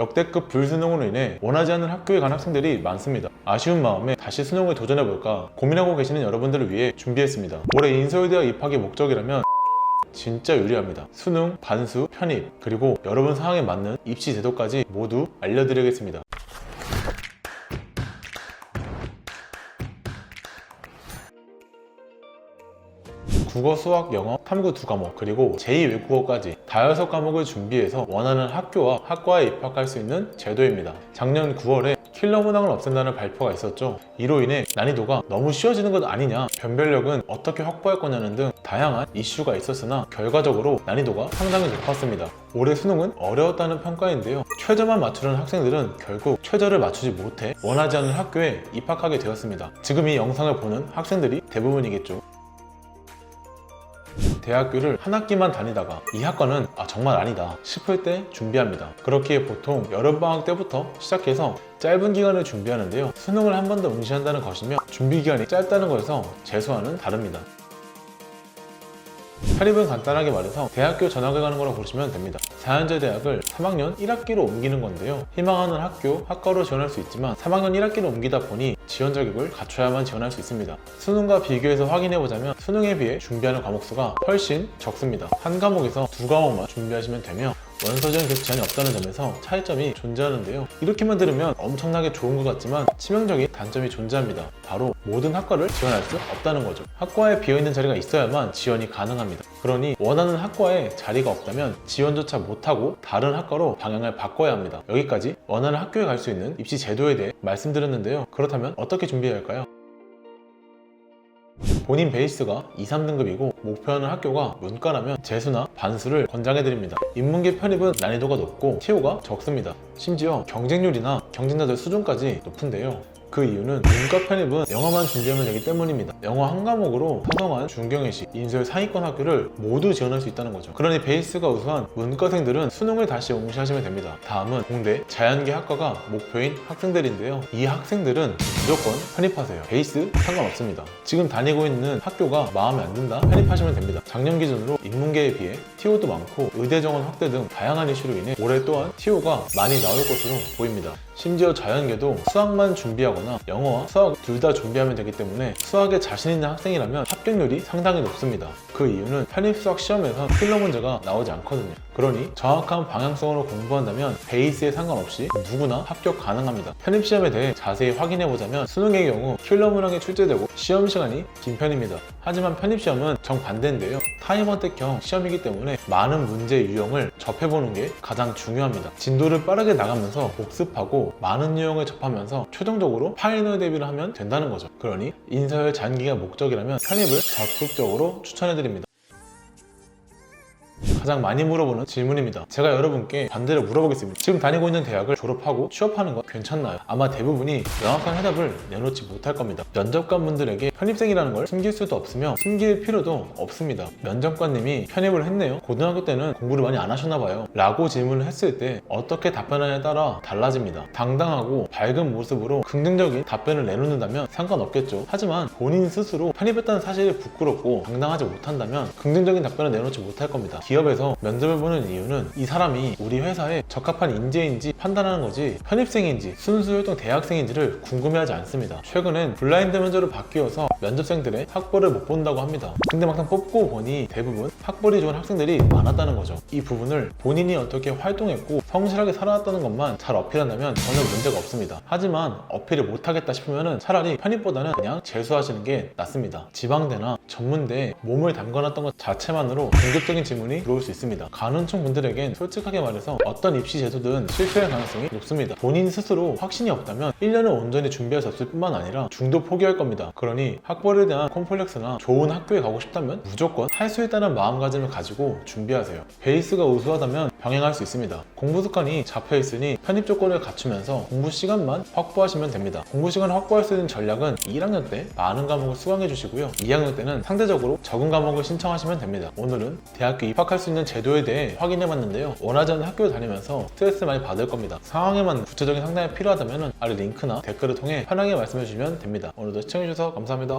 역대급 불수능으로 인해 원하지 않는 학교에 간 학생들이 많습니다. 아쉬운 마음에 다시 수능을 도전해볼까 고민하고 계시는 여러분들을 위해 준비했습니다. 올해 인서울대학 입학의 목적이라면 진짜 유리합니다. 수능, 반수, 편입, 그리고 여러분 상황에 맞는 입시 제도까지 모두 알려드리겠습니다. 국어, 수학, 영어, 탐구 두 과목, 그리고 제2외국어까지 다여섯 과목을 준비해서 원하는 학교와 학과에 입학할 수 있는 제도입니다. 작년 9월에 킬러 문항을 없앤다는 발표가 있었죠. 이로 인해 난이도가 너무 쉬워지는 것 아니냐, 변별력은 어떻게 확보할 거냐는 등 다양한 이슈가 있었으나 결과적으로 난이도가 상당히 높았습니다. 올해 수능은 어려웠다는 평가인데요. 최저만 맞추는 학생들은 결국 최저를 맞추지 못해 원하지 않는 학교에 입학하게 되었습니다. 지금 이 영상을 보는 학생들이 대부분이겠죠. 대학교를 한 학기만 다니다가 이 학과는 아 정말 아니다 싶을 때 준비합니다. 그렇기에 보통 여름방학 때부터 시작해서 짧은 기간을 준비하는데요. 수능을 한 번 더 응시한다는 것이며 준비 기간이 짧다는 것에서 재수와는 다릅니다. 편입은 간단하게 말해서 대학교 전학을 가는 거라고 보시면 됩니다. 4년제 대학을 3학년 1학기로 옮기는 건데요. 희망하는 학교, 학과로 지원할 수 있지만 3학년 1학기로 옮기다 보니 지원 자격을 갖춰야만 지원할 수 있습니다. 수능과 비교해서 확인해보자면 수능에 비해 준비하는 과목 수가 훨씬 적습니다. 한 과목에서 두 과목만 준비하시면 되며 원서전 교수 제한이 없다는 점에서 차이점이 존재하는데요. 이렇게만 들으면 엄청나게 좋은 것 같지만 치명적인 단점이 존재합니다. 바로 모든 학과를 지원할 수 없다는 거죠. 학과에 비어있는 자리가 있어야만 지원이 가능합니다. 그러니 원하는 학과에 자리가 없다면 지원조차 못하고 다른 학과로 방향을 바꿔야 합니다. 여기까지 원하는 학교에 갈 수 있는 입시 제도에 대해 말씀드렸는데요. 그렇다면 어떻게 준비해야 할까요? 본인 베이스가 2, 3등급이고 목표하는 학교가 문과라면 재수나 반수를 권장해드립니다. 인문계 편입은 난이도가 높고 TO가 적습니다. 심지어 경쟁률이나 경쟁자들 수준까지 높은데요. 그 이유는 문과 편입은 영어만 준비하면 되기 때문입니다. 영어 한 과목으로 서성한 중경외시, 인서울 상위권 학교를 모두 지원할 수 있다는 거죠. 그러니 베이스가 우수한 문과생들은 수능을 다시 응시하시면 됩니다. 다음은 공대 자연계 학과가 목표인 학생들인데요. 이 학생들은 무조건 편입하세요. 베이스 상관없습니다. 지금 다니고 있는 학교가 마음에 안 든다? 편입하시면 됩니다. 작년 기준으로 인문계에 비해 TO도 많고 의대 정원 확대 등 다양한 이슈로 인해 올해 또한 TO가 많이 나올 것으로 보입니다. 심지어 자연계도 수학만 준비하거나 영어와 수학 둘 다 준비하면 되기 때문에 수학에 자신 있는 학생이라면 합격률이 상당히 높습니다. 그 이유는 편입 수학 시험에서 필러 문제가 나오지 않거든요. 그러니 정확한 방향성으로 공부한다면 베이스에 상관없이 누구나 합격 가능합니다. 편입시험에 대해 자세히 확인해보자면 수능의 경우 킬러 문항이 출제되고 시험 시간이 긴 편입니다. 하지만 편입시험은 정반대인데요. 타임어택형 시험이기 때문에 많은 문제 유형을 접해보는 게 가장 중요합니다. 진도를 빠르게 나가면서 복습하고 많은 유형을 접하면서 최종적으로 파이널 대비를 하면 된다는 거죠. 그러니 인서열 잔기가 목적이라면 편입을 적극적으로 추천해드립니다. 가장 많이 물어보는 질문입니다. 제가 여러분께 반대로 물어보겠습니다. 지금 다니고 있는 대학을 졸업하고 취업하는 건 괜찮나요? 아마 대부분이 명확한 해답을 내놓지 못할 겁니다. 면접관 분들에게 편입생이라는 걸 숨길 수도 없으며 숨길 필요도 없습니다. 면접관님이 편입을 했네요. 고등학교 때는 공부를 많이 안 하셨나 봐요. 라고 질문을 했을 때 어떻게 답변하냐에 따라 달라집니다. 당당하고 밝은 모습으로 긍정적인 답변을 내놓는다면 상관없겠죠. 하지만 본인 스스로 편입했다는 사실이 부끄럽고 당당하지 못한다면 긍정적인 답변을 내놓지 못할 겁니다. 기업에 서 면접을 보는 이유는 이 사람이 우리 회사에 적합한 인재인지 판단하는 거지 편입생인지 순수 활동 대학생인지를 궁금해하지 않습니다. 최근엔 블라인드 면접으로 바뀌어서 면접생들의 학벌을 못 본다고 합니다. 근데 막상 뽑고 보니 대부분 학벌이 좋은 학생들이 많았다는 거죠. 이 부분을 본인이 어떻게 활동했고 성실하게 살아왔다는 것만 잘 어필한다면 전혀 문제가 없습니다. 하지만 어필을 못하겠다 싶으면 차라리 편입보다는 그냥 재수하시는 게 낫습니다. 지방대나 전문대에 몸을 담가놨던 것 자체만으로 공격적인 질문이 들어올 수 있습니다. 가능청 분들에겐 솔직하게 말해서 어떤 입시 제도든 실패할 가능성이 높습니다. 본인 스스로 확신이 없다면 1년을 온전히 없을 뿐만 아니라 중도 포기할 겁니다. 그러니 학벌에 대한 콤플렉스나 좋은 학교에 가고 싶다면 무조건 할 수 있다는 마음가짐을 가지고 준비하세요. 베이스가 우수하다면 병행할 수 있습니다. 공부 습관이 잡혀 있으니 편입 조건을 갖추면서 공부 시간만 확보하시면 됩니다. 공부 시간을 확보할 수 있는 전략은 1학년 때 많은 과목을 수강해 주시고요. 2학년 때는 상대적으로 적은 과목을 신청하시면 됩니다. 오늘은 대학교 입학할 수 있는 제도에 대해 확인해 봤는데요. 원하지 않는 학교 다니면서 스트레스 많이 받을 겁니다. 상황에 맞는 구체적인 상담이 필요하다면 아래 링크나 댓글을 통해 편하게 말씀해 주시면 됩니다. 오늘도 시청해 주셔서 감사합니다.